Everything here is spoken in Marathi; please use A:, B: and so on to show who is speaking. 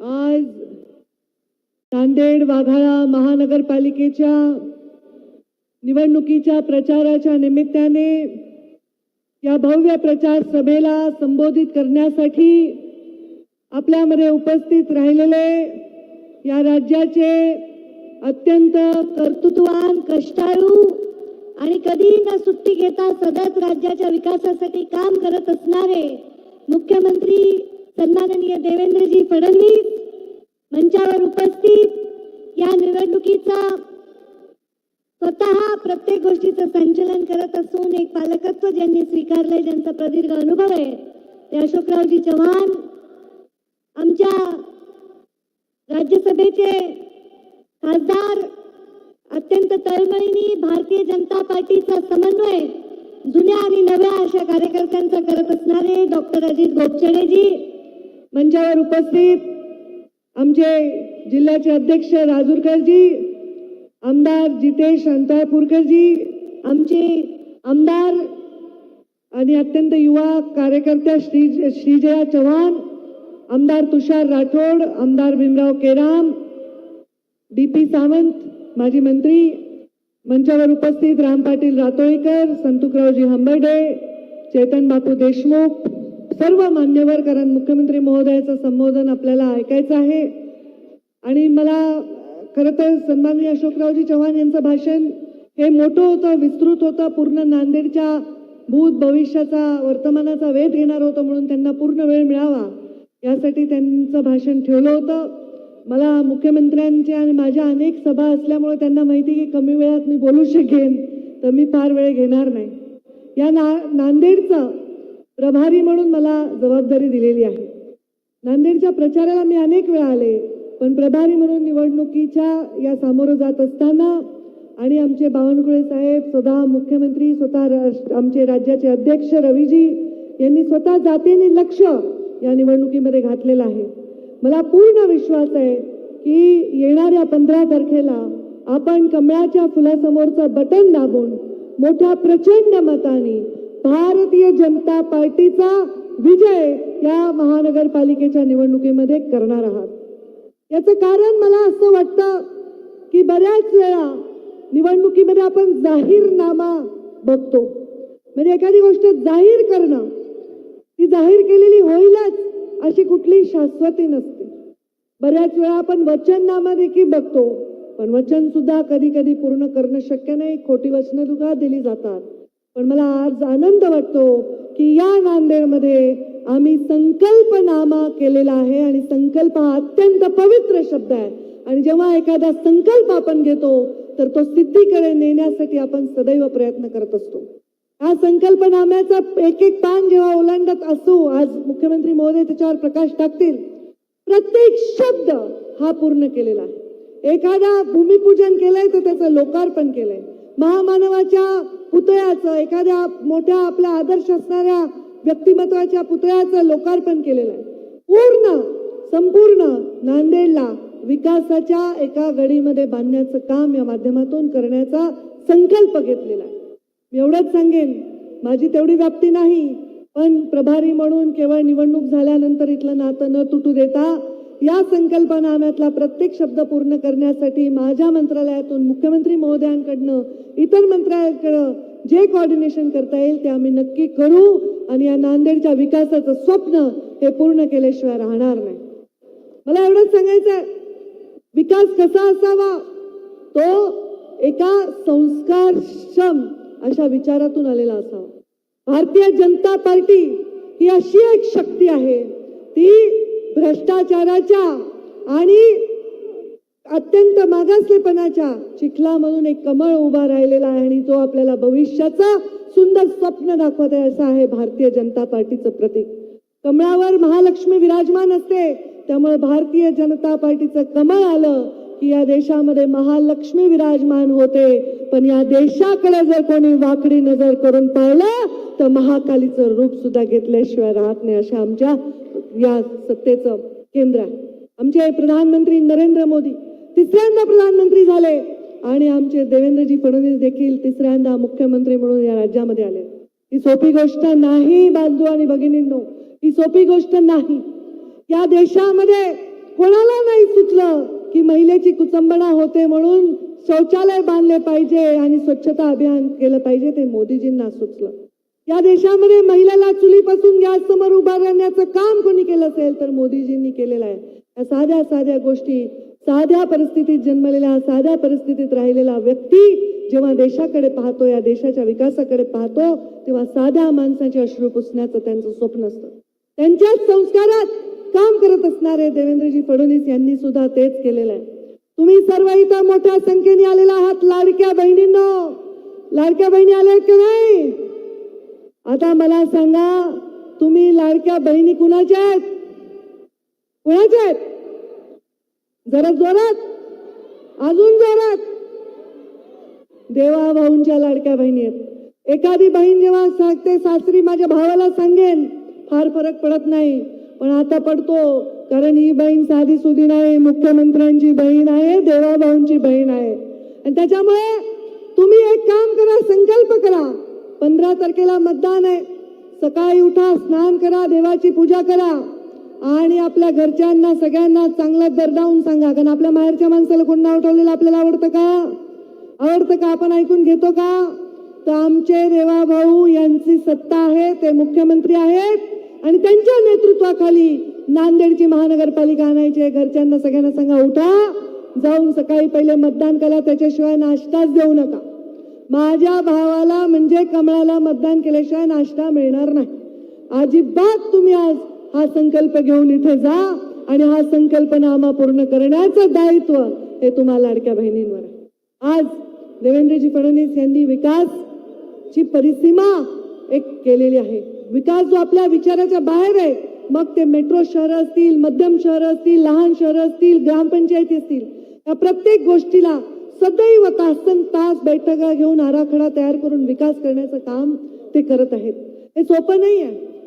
A: आज नांदेड वाघाळा महानगरपालिकेच्या निवडणुकीच्या प्रचाराच्या निमित्ताने या भव्य प्रचार सभेला संबोधित करण्यासाठी आपल्यामध्ये उपस्थित राहिलेले या राज्याचे अत्यंत कर्तृत्ववान कष्टाळू आणि कधी न सुट्टी घेता सतत राज्याच्या विकासासाठी काम करत असणारे मुख्यमंत्री सन्माननीय देवेंद्रजी फडणवीस मंचावर उपस्थित. या निवडणुकीचा स्वतः प्रत्येक गोष्टीचं संचलन करत असून एक पालकत्व ज्यांनी स्वीकारलंय ज्यांचा प्रदीर्घ अनुभव आहे ते अशोकरावजी चव्हाण. आमच्या राज्यसभेचे खासदार अत्यंत तळमळीने भारतीय जनता पार्टीचा समन्वय जुन्या आणि नव्या अशा कार्यकर्त्यांचा करत असणारे डॉक्टर अजित गोपचडेजी मंचावर उपस्थित आमचे जिल्ह्याचे अध्यक्ष राजूरकरजी आमदार जितेश अंतळपूरकरजी आमचे आमदार आणि अत्यंत युवा कार्यकर्त्या श्री श्रीजया चव्हाण आमदार तुषार राठोड आमदार भीमराव केराम डी पी सावंत माजी मंत्री मंचावर उपस्थित राम पाटील रातोळीकर संतुकरावजी हंबर्डे चेतन बापू देशमुख सर्व मान्यवर कारण मुख्यमंत्री महोदयाचं संबोधन आपल्याला ऐकायचं आहे. आणि मला खरं तर सन्माननीय अशोकरावजी चव्हाण यांचं भाषण हे मोठं होतं विस्तृत होतं पूर्ण नांदेडच्या भूत भविष्याचा वर्तमानाचा वेध घेणार होतं म्हणून त्यांना पूर्ण वेळ मिळावा यासाठी त्यांचं भाषण ठेवलं होतं. मला मुख्यमंत्र्यांच्या आणि माझ्या अनेक सभा असल्यामुळे त्यांना माहिती की कमी वेळात मी बोलू शकेन तर मी फार वेळ घेणार नाही. या ना नांदेडचं प्रभारी म्हणून मला जबाबदारी दिलेली आहे. नांदेडच्या प्रचाराला मी अनेक वेळा आले पण प्रभारी म्हणून निवडणुकीच्या या सामोरं जात असताना आणि आमचे बावनकुळे साहेब स्वतः मुख्यमंत्री स्वतः राष्ट्र- आमचे राज्याचे अध्यक्ष रवीजी यांनी स्वतः जातीने लक्ष या निवडणुकीमध्ये घातलेलं आहे. मला पूर्ण विश्वास आहे की येणाऱ्या पंधरा तारखेला आपण कमळाच्या फुलासमोरचं बटन दाबून मोठ्या प्रचंड मताने भारतीय जनता पार्टीचा विजय या महानगरपालिकेच्या निवडणुकीमध्ये करणार आहात. याचं कारण मला असं वाटतं की बऱ्याच वेळा निवडणुकीमध्ये आपण जाहीरनामा बघतो. म्हणजे एखादी गोष्ट जाहीर करणं ती जाहीर केलेली होईलच अशी कुठली शाश्वती नसते. बऱ्याच वेळा आपण वचननामा देखील बघतो पण वचन सुद्धा कधी कधी पूर्ण करणं शक्य नाही. खोटी वचनं सुद्धा दिली जातात. पण मला आज आनंद वाटतो की या नांदेडमध्ये आम्ही संकल्पनामा केलेला आहे आणि संकल्प हा अत्यंत पवित्र शब्द आहे. आणि जेव्हा एखादा संकल्प आपण घेतो तर तो सिद्धीकडे नेण्यासाठी आपण सदैव प्रयत्न करत असतो. हा संकल्पनाम्याचा एक एक पान जेव्हा ओलांडत असू आज मुख्यमंत्री महोदय त्याच्यावर प्रकाश टाकतील. प्रत्येक शब्द हा पूर्ण केलेला आहे. एखादा भूमिपूजन केलंय तर त्याचं लोकार्पण केलंय. महामानवाच्या पुतळ्याचं एखाद्या मोठ्या आपल्या आदर्श असणाऱ्या व्यक्तिमत्वाच्या पुतळ्याचं लोकार्पण केलेलं आहे. पूर्ण संपूर्ण नांदेडला विकासाच्या एका गडीमध्ये बांधण्याचं काम या माध्यमातून करण्याचा संकल्प घेतलेला आहे. मी एवढंच सांगेन माझी तेवढी व्याप्ती नाही पण प्रभारी म्हणून केवळ निवडणूक झाल्यानंतर इथलं नातं न तुटू देता या संकल्पनाम्यातला प्रत्येक शब्द पूर्ण करण्यासाठी माझ्या मंत्रालयातून मुख्यमंत्री महोदयांकडनं इतर मंत्रालयाकडं जे कॉर्डिनेशन करता येईल ते आम्ही नक्की करू आणि या नांदेडच्या विकासाचं स्वप्न हे पूर्ण केल्याशिवाय राहणार नाही. मला एवढंच सांगायचं आहे विकास कसा असावा? तो एका संस्कारक्षम अशा विचारातून आलेला असावा. भारतीय जनता पार्टी ही अशी एक शक्ती आहे ती भ्रष्टाचाराच्या आणि अत्यंत मागासलेपणाच्या चिखला म्हणून एक कमळ उभा राहिलेला आहे आणि तो आपल्याला भविष्याचं सुंदर स्वप्न दाखवत आहे असं आहे भारतीय जनता पार्टीचं प्रतीक. कमळावर महालक्ष्मी विराजमान असते. त्यामुळे भारतीय जनता पार्टीचं कमळ आलं की या देशामध्ये महालक्ष्मी विराजमान होते. पण या देशाकडे जर कोणी वाकडी नजर करून पाहिलं तर महाकालीचं रूप सुद्धा घेतल्याशिवाय राहत नाही अशा आमच्या या सत्तेचं केंद्र आहे. आमचे प्रधानमंत्री नरेंद्र मोदी तिसऱ्यांदा प्रधानमंत्री झाले आणि आमचे देवेंद्रजी फडणवीस देखील तिसऱ्यांदा मुख्यमंत्री म्हणून या राज्यामध्ये आले. ही सोपी गोष्ट नाही बांधू आणि भगिनींनो. ही सोपी गोष्ट नाही. या देशामध्ये
B: कोणाला नाही सुचलं की महिलेची कुचंबणा होते म्हणून शौचालय बांधले पाहिजे आणि स्वच्छता अभियान केलं पाहिजे ते मोदीजींना सुचलं. या देशामध्ये महिलेला चुलीपासून गॅस समोर उभा राहण्याचं काम कोणी केलं असेल तर मोदीजींनी केलेलं आहे. या साध्या साध्या गोष्टी साध्या परिस्थितीत जन्मलेला साध्या परिस्थितीत राहिलेला व्यक्ती जेव्हा देशाकडे पाहतो या देशाच्या विकासाकडे पाहतो तेव्हा साध्या माणसाचे अश्रू पुसण्याचं त्यांचं स्वप्न असतं. त्यांच्याच संस्कारात काम करत असणारे देवेंद्रजी फडणवीस यांनी सुद्धा तेच केलेलं आहे. तुम्ही सर्व इथं मोठ्या संख्येने आलेला आहात लाडक्या बहिणींनो. लाडक्या बहिणी आल्या की नाही? आता मला सांगा तुम्ही लाडक्या बहिणी कुणाच्या आहेत? कुणाच्या आहेत? जरा जोरात. अजून जोरात. देवा भाऊंच्या लाडक्या बहिणी आहेत. एखादी बहीण जेव्हा सांगते सासरी माझ्या भावाला सांगेन फार फरक पडत नाही. पण आता पडतो कारण ही बहीण साधी सुधी नाही मुख्यमंत्र्यांची बहीण आहे देवा भाऊंची बहीण आहे. आणि त्याच्यामुळे तुम्ही एक काम करा संकल्प करा. पंधरा तारखेला मतदान आहे. सकाळी उठा स्नान करा देवाची पूजा करा. आणि आपल्या घरच्यांना सगळ्यांना चांगला दरडावून सांगा. कारण आपल्या माहेरच्या माणसाला कोण नाव ठेवलेलं आपल्याला आवडतं का? आवडतं का? आपण ऐकून घेतो का? तर आमचे रेवा भाऊ यांची सत्ता आहे ते मुख्यमंत्री आहेत. आणि त्यांच्या नेतृत्वाखाली नांदेडची महानगरपालिका आणायची आहे. घरच्यांना सगळ्यांना सांगा उठा. जाऊन सकाळी पहिले मतदान करा. त्याच्याशिवाय नाश्ताच देऊ नका. माझ्या भावाला म्हणजे कमळाला मतदान केल्याशिवाय नाश्ता मिळणार नाही. अजिबात तुम्ही आज हा संकल्प घेऊन इथे जा आणि हा संकल्पनामा पूर्ण करण्याचं दायित्व हे तुम्हाला लाडक्या बहिणींवर आहे. आज देवेंद्रजी फडणवीस यांनी विकासची परिसीमा एक केलेली आहे. विकास जो आपल्या विचाराच्या बाहेर आहे मग ते मेट्रो शहरं असतील मध्यम शहरं असतील लहान शहरं असतील ग्रामपंचायती असतील या प्रत्येक गोष्टीला सदैव तासन तास बैठका घेऊन आराखडा तयार करून विकास करण्याचं काम ते करत आहेत. हे सोपं नाही आहे.